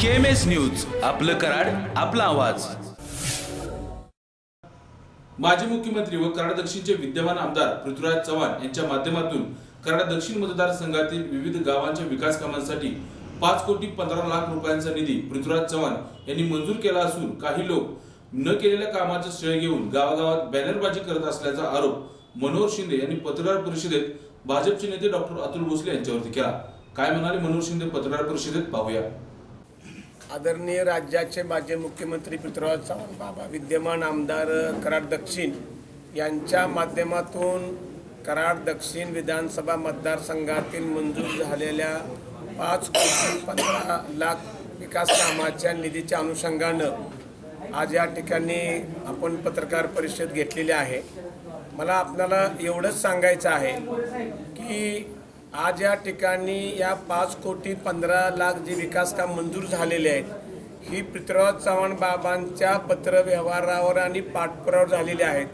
KMS news. आपलं कराड आपला आवाज. माजी मुख्यमंत्री व कराड दक्षिणचे विद्यमान आमदार पृथ्वीराज चव्हाण यांच्या माध्यमातून कराड दक्षिण मतदारसंघातील विविध गावांच्या विकास कामांसाठी पाच कोटी पंधरा लाख रुपयांचा निधी पृथ्वीराज चव्हाण यांनी मंजूर केला असून काही लोक न केलेल्या कामाचे श्रेय घेऊन गावागावात बॅनरबाजी करत असल्याचा आरोप मनोहर शिंदे यांनी पत्रकार परिषदेत भाजपचे नेते डॉक्टर अतुल भोसले यांच्यावरती केला. काय म्हणाले मनोहर शिंदे पत्रकार परिषदेत? पाहूया. आदरणीय राज्याचे माजी मुख्यमंत्री पृथ्वीराज चव्हाण बाबा विद्यमान आमदार कराड दक्षिण यांच्या माध्यमातून कराड दक्षिण विधानसभा मतदारसंघातील मंजूर झालेल्या पाच कोटी पंधरा लाख विकास कामाच्या निधीच्या अनुषंगानं आज या ठिकाणी आपण पत्रकार परिषद घेतलेली आहे. मला आपल्याला एवढंच सांगायचं आहे की आज या ठिकाणी या पाच कोटी पंधरा लाख जे विकास काम मंजूर झालेले आहेत ही पृथ्वीराज चव्हाण बाबांच्या पत्रव्यवहारावर आणि पाठपुरावर झालेले आहेत.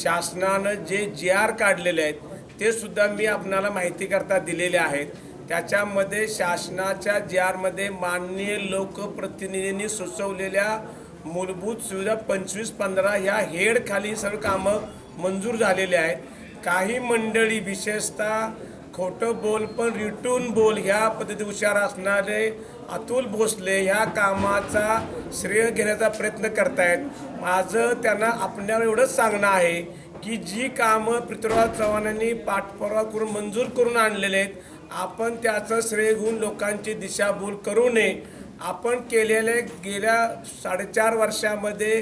शासनानं जे जी आर काढलेले आहेत ते सुद्धा मी आपणाला माहिती करता दिलेले आहेत. त्याच्यामध्ये शासनाच्या जी आरमध्ये माननीय लोकप्रतिनिधींनी सुचवलेल्या मूलभूत सुविधा पंचवीस पंधरा ह्या हेडखाली सर्व कामं मंजूर झालेले आहेत. काही मंडळी विशेषतः खोटं बोल पण रिटून बोल ह्या पद्धती हुशार असणारे अतुल भोसले ह्या कामाचा श्रेय घेण्याचा प्रयत्न करतायत. माझं त्यांना आपल्यावर एवढंच सांगणं आहे की जी कामं पृथ्वीराज चव्हाणांनी पाठपुरावा करून मंजूर करून आणलेले आहेत आपण त्याचं श्रेय घेऊन लोकांची दिशाभूल करू नये. आपण केलेले गेल्या साडेचार वर्षामध्ये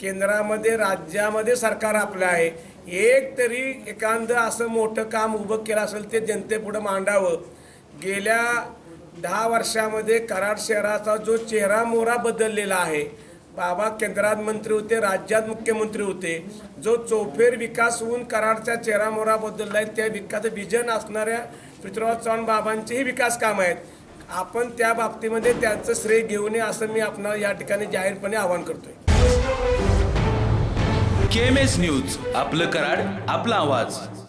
केंद्रामध्ये राज्यामध्ये सरकार आपलं आहे. एक तरी एखादं असं मोठं काम उभं केलं असेल ते जनतेपुढं मांडावं. गेल्या दहा वर्षामध्ये कराड शहराचा जो चेहरा मोहरा बदललेला आहे बाबा केंद्रात मंत्री होते राज्यात मुख्यमंत्री होते जो चौफेर विकास होऊन कराडचा चेहरा मोहरा बदलला आहे त्या विकास विजन असणाऱ्या पृथ्वीराज चव्हाण बाबांचेही विकास काम आहेत. आपण त्या बाबतीमध्ये त्यांचं श्रेय घेऊ नये असं मी आपणाला या ठिकाणी जाहीरपणे आवाहन करतोय. KMS news. आपलं कराड आपला आवाज.